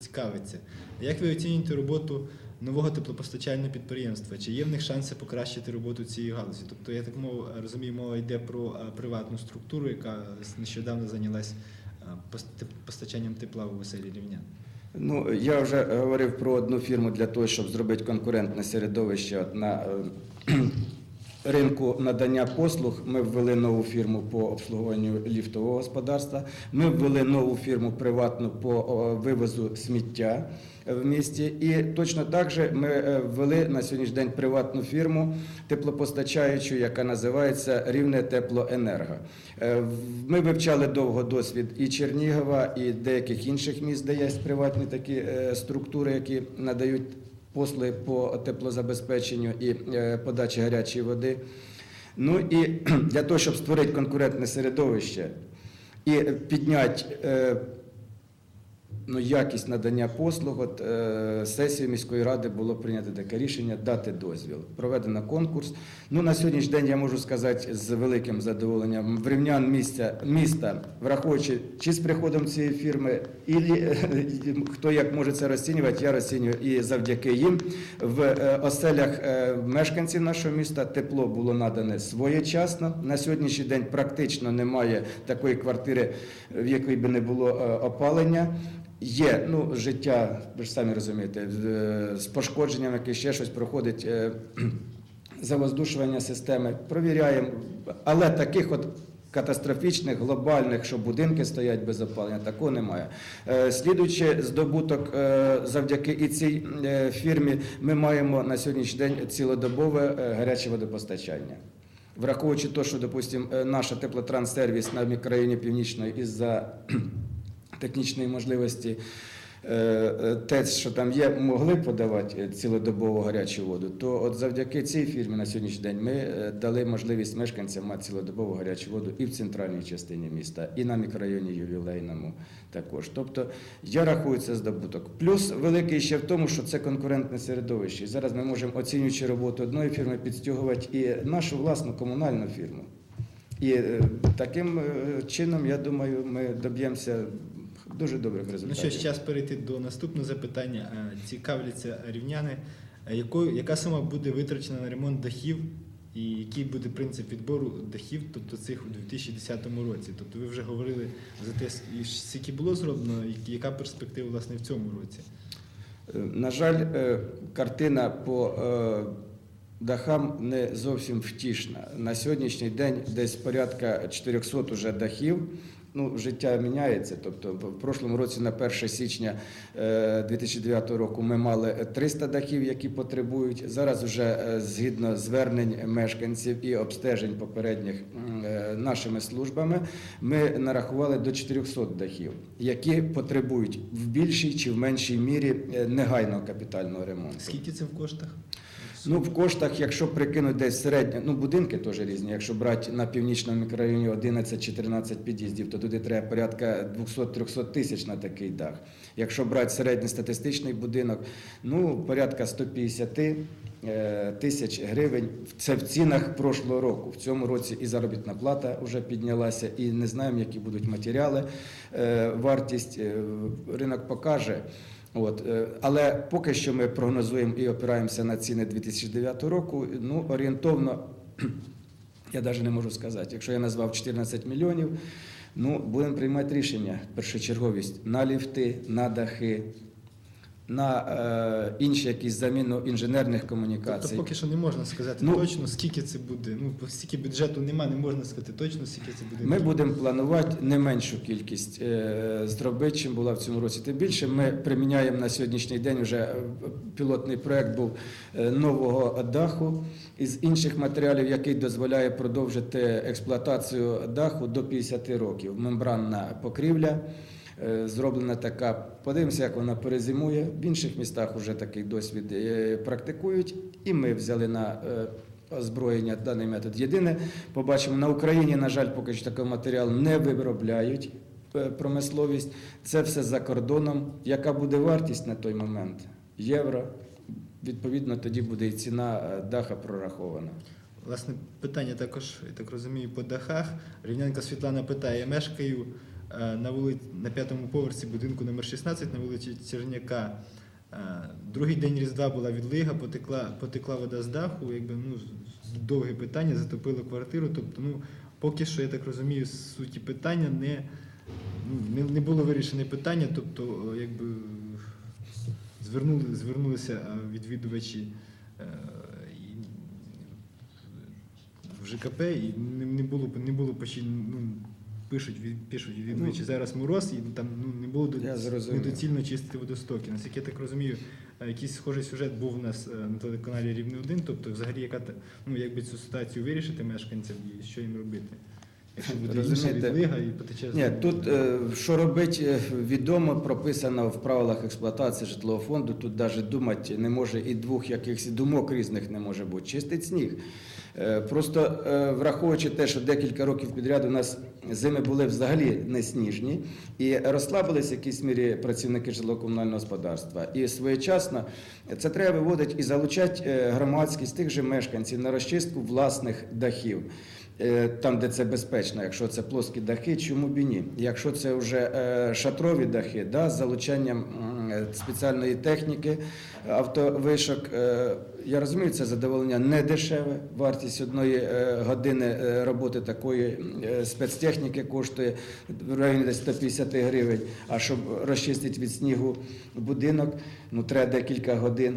цікавиться. Як ви оцінюєте роботу нового теплопостачального підприємства? Чи є в них шанси покращити роботу цієї галузі? Тобто, я так мов, розумію, мова йде про е, приватну структуру, яка нещодавно зайнялась е, постачанням тепла у селі Рівнян. Ну, я вже говорив про одну фірму для того, щоб зробити конкурентне середовище на е, ринку надання послуг. Ми ввели нову фірму по обслуговуванню ліфтового господарства. Ми ввели нову фірму приватну по вивозу сміття в місті. І точно так же ми е, ввели на сьогоднішній день приватну фірму теплопостачаючу, яка називається Рівне Теплоенерго. Е, Ми вивчали довго досвід і Чернігова, і деяких інших міст, де є приватні такі е, структури, які надають послуги по теплозабезпеченню і е, подачі гарячої води. Ну і для того, щоб створити конкурентне середовище і підняти е, ну, якість надання послуг, от, е, сесією міської ради було прийнято таке рішення дати дозвіл. Проведено конкурс. Ну, на сьогоднішній день я можу сказати з великим задоволенням, в рівнян місця, міста, враховуючи чи з приходом цієї фірми, і хто як може це розцінювати, я розцінюю і завдяки їм. В е, оселях е, мешканців нашого міста тепло було надане своєчасно. На сьогоднішній день практично немає такої квартири, в якої би не було е, опалення. Є ну, життя, ви ж самі розумієте, з- з пошкодженням, яке ще щось проходить. е, Завоздушування системи, провіряємо. Але таких от катастрофічних, глобальних, що будинки стоять без опалення, такого немає. Е, Слідуючи здобуток е, завдяки і цій е, фірмі, ми маємо на сьогоднішній день цілодобове е, гаряче водопостачання. Враховуючи те, що, допустимо, е, наша теплотранссервіс на мікрорайоні Північної із-за технічної можливості е, е, ТЕЦ, що там є, могли подавати е, цілодобову гарячу воду, то от завдяки цій фірмі на сьогоднішній день ми дали можливість мешканцям мати цілодобову гарячу воду і в центральній частині міста, і на мікрорайоні ювілейному також. Тобто я рахую це здобуток. Плюс великий ще в тому, що це конкурентне середовище. І зараз ми можемо, оцінюючи роботу одної фірми, підстягувати і нашу власну комунальну фірму. І таким чином, я думаю, ми доб'ємося дуже добрих Ну що ж, час перейти до наступного запитання. Е, Цікавляться рівняни, е, якою, яка сума буде витрачена на ремонт дахів і який буде принцип відбору дахів, тобто цих у 2010 році? Тобто ви вже говорили за те, скільки було зроблено, і яка перспектива власне в цьому році? Е, На жаль, картина по дахам не зовсім втішна. На сьогоднішній день десь порядка 400 уже дахів. Ну, життя міняється. Тобто, в прошлому році, на 1 січня е, 2009 року, ми мали 300 дахів, які потребують. Зараз, вже е, згідно звернень мешканців і обстежень попередніх е, нашими службами, ми нарахували до 400 дахів, які потребують в більшій чи в меншій мірі е, негайного капітального ремонту. Скільки це в коштах? Ну, в коштах, якщо прикинуть десь середньо, ну будинки теж різні. Якщо брати на північному мікрорайоні 11-14 під'їздів, то туди треба порядка 200-300 тисяч на такий дах. Якщо брати середньостатистичний будинок, ну порядка 150 е, тисяч гривень. Це в цінах прошлого року. В цьому році і заробітна плата вже піднялася, і не знаємо, які будуть матеріали. Е, Вартість е, ринок покаже. От, е, але поки що ми прогнозуємо і опираємося на ціни 2009 року. Ну, орієнтовно, я навіть не можу сказати. Якщо я назвав 14 мільйонів, ну будемо приймати рішення першочерговість на ліфти, на дахи, на е, інші якісь заміну інженерних комунікацій. Тобто поки що не можна сказати Ну, точно, скільки це буде. Ну, стільки бюджету немає, не можна сказати точно, скільки це буде. Ми будемо планувати не меншу кількість е, зробити, чим була в цьому році. Тим більше ми приміняємо на сьогоднішній день вже е, пілотний проект був е, нового даху із інших матеріалів, який дозволяє продовжити експлуатацію даху до 50 років. Мембранна покрівля. Е, Зроблена така, подивимося, як вона перезимує. В інших містах вже такий досвід е, практикують, і ми взяли на е, озброєння даний метод. Єдине, побачимо, на Україні, на жаль, поки що такий матеріал не виробляють промисловість. Це все за кордоном. Яка буде вартість на той момент? Євро. Відповідно, тоді буде і ціна даха прорахована. Власне, питання також, я так розумію, по дахах. Рівнянка Світлана питає: я мешкаю на вулиці на п'ятому поверсі будинку номер 16 на вулиці Черняка. Е, Другий день Різдва була відлига, потекла, потекла вода з даху, якби ну довге питання, затопило квартиру. Тобто, ну поки що, я так розумію, суті питання не, ну, не, не було вирішене питання, тобто, якби звернули, звернулися е, відвідувачі е, в ЖКП, і не, було не було ну, пишуть, від- пишуть відвідувачі зараз мороз, і там ну, не було до- недоцільно чистити водостоки. Наскільки я так розумію, е, якийсь схожий сюжет був у нас е, на телеканалі Рівне 1, тобто взагалі яка ну, якби цю ситуацію вирішити мешканцям і що їм робити. Якщо буде Розумієте? відлига і потече Ні, тут е, що робити, е, відомо прописано в правилах експлуатації житлового фонду. Тут навіть думати не може і двох якихось думок різних не може бути. Чистить сніг. Е, Просто е, враховуючи те, що декілька років підряд у нас зими були взагалі не сніжні, і розслабились в якійсь мірі працівники житлово-комунального господарства. І своєчасно це треба виводити і залучати громадськість тих же мешканців на розчистку власних дахів. Е, Там, де це безпечно, якщо це плоскі дахи, чому б і ні? Якщо це вже е, шатрові дахи, да, з залученням е, спеціальної техніки, автовишок, я розумію, це задоволення не дешеве. Вартість одної години роботи такої спецтехніки коштує в районі десь 150 гривень. А щоб розчистити від снігу будинок, ну треба декілька годин.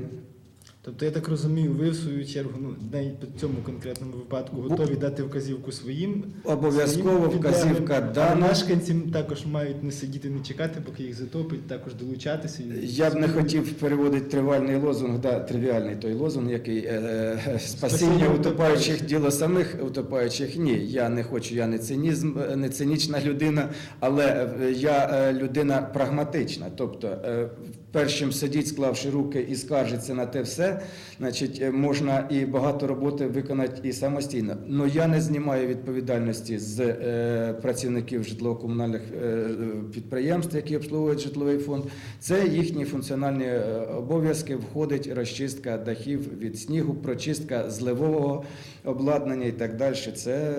Тобто я так розумію, ви в свою чергу, ну навіть по цьому конкретному випадку готові дати вказівку своїм Обов'язково своїм вказівка дана. мешканці також мають не сидіти, не чекати, поки їх затопить, також долучатися. Я б не хотів переводити тривальний лозунг, да, тривіальний той лозунг, який е, е, спасіння Спасіння утопаючих діло самих утопаючих. Ні, я не хочу, я не цинізм, не цинічна людина, але е, я е, людина прагматична. Тобто, е, першим сидіть, склавши руки і скаржиться на те все, значить, е, можна і багато роботи виконати і самостійно. Но я не знімаю відповідальності з е, працівників житлово-комунальних е, підприємств, які обслуговують житловий фонд. Це їхні функціональні обов'язки. Входить розчистка дахів від снігу, прочистка зливового обладнання і так далі. Це